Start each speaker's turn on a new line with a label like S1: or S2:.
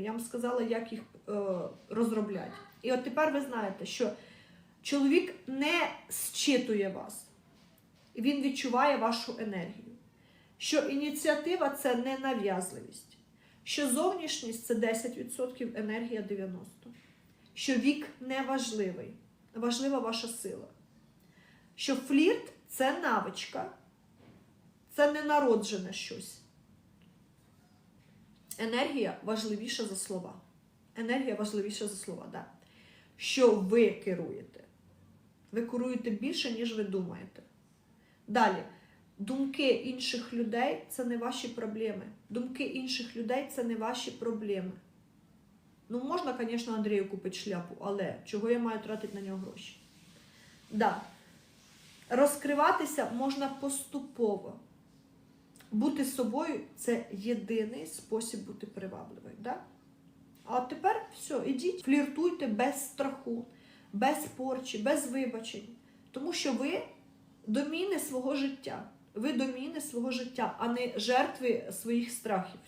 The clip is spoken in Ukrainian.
S1: Я вам сказала, як їх е, розробляти. І от тепер ви знаєте, що чоловік не зчитує вас, він відчуває вашу енергію. Що ініціатива це не нав'язливість, що зовнішність це 10%, енергія 90%. Що вік не важливий, важлива ваша сила. Що флірт це навичка, це не народжене щось. Енергія важливіша за слова. Енергія важливіша за слова, да. Що ви керуєте? Ви керуєте більше, ніж ви думаєте. Далі, думки інших людей це не ваші проблеми. Думки інших людей це не ваші проблеми. Ну, можна, звісно, Андрію купити шляпу, але чого я маю тратити на нього гроші? Да. Розкриватися можна поступово. Бути собою це єдиний спосіб бути привабливою. Да? А тепер все, ідіть, фліртуйте без страху, без порчі, без вибачень. Тому що ви доміни свого життя. Ви доміни свого життя, а не жертви своїх страхів.